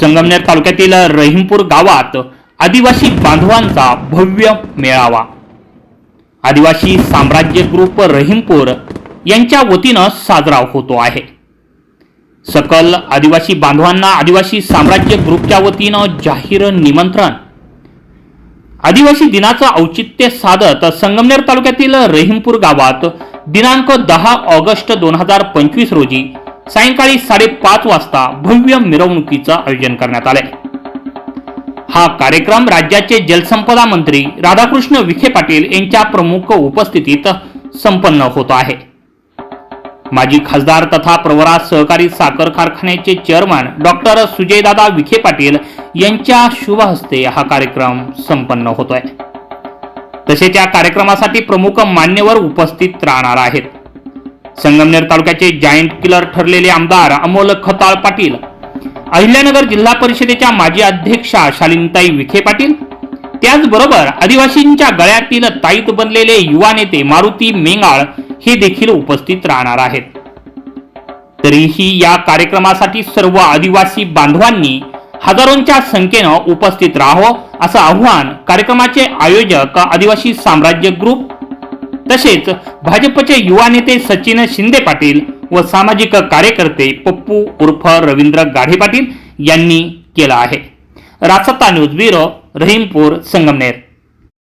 संगमनेर तालुक्यातील रहीमपूर गावात आदिवासी बांधवांचा भव्य मेळावा. आदिवासी साम्राज्य ग्रुप रहीमपूर यांच्या वतीनं साजरा होतो आहे. सकल आदिवासी बांधवांना आदिवासी साम्राज्य ग्रुपच्या वतीनं जाहीर निमंत्रण. आदिवासी दिनाचं औचित्य साधत संगमनेर तालुक्यातील रहीमपूर गावात दिनांक दहा ऑगस्ट दोन हजार पंचवीस रोजी सायंकाळी साडेपाच वाजता भव्य मिरवणुकीचं आयोजन करण्यात आलंय. हा कार्यक्रम राज्याचे जलसंपदा मंत्री राधाकृष्ण विखे पाटील यांच्या प्रमुख उपस्थितीत संपन्न होत आहे. माजी खासदार तथा प्रवरा सहकारी साखर कारखान्याचे चेअरमन डॉक्टर सुजयदादा विखे पाटील यांच्या शुभ हस्ते हा कार्यक्रम संपन्न होतोय. तसेच या कार्यक्रमासाठी प्रमुख मान्यवर उपस्थित राहणार आहेत. संगमनेर तालुक्याचे जायंट किलर ठरलेले आमदार अमोल खताळ पाटील अहिल्यानगर जिल्हा परिषदेच्या माजी अध्यक्षा शालिनताई विखे पाटील त्याचबरोबर आदिवासींच्या गळ्यातील ताईत बनलेले युवा नेते मारुती मेंगाळ हे देखील उपस्थित राहणार आहेत. तरीही या कार्यक्रमासाठी सर्व आदिवासी बांधवांनी हजारोंच्या संख्येनं उपस्थित राहावं असं आव्हान कार्यक्रमाचे आयोजक आदिवासी साम्राज्य ग्रुप तसेच भाजपचे युवा नेते सचिन शिंदे पाटील व सामाजिक कार्यकर्ते पप्पू उर्फ रवींद्र गाढे पाटील यांनी केलं आहे. रासत्ता न्यूज ब्युरो रहीमपूर संगमनेर.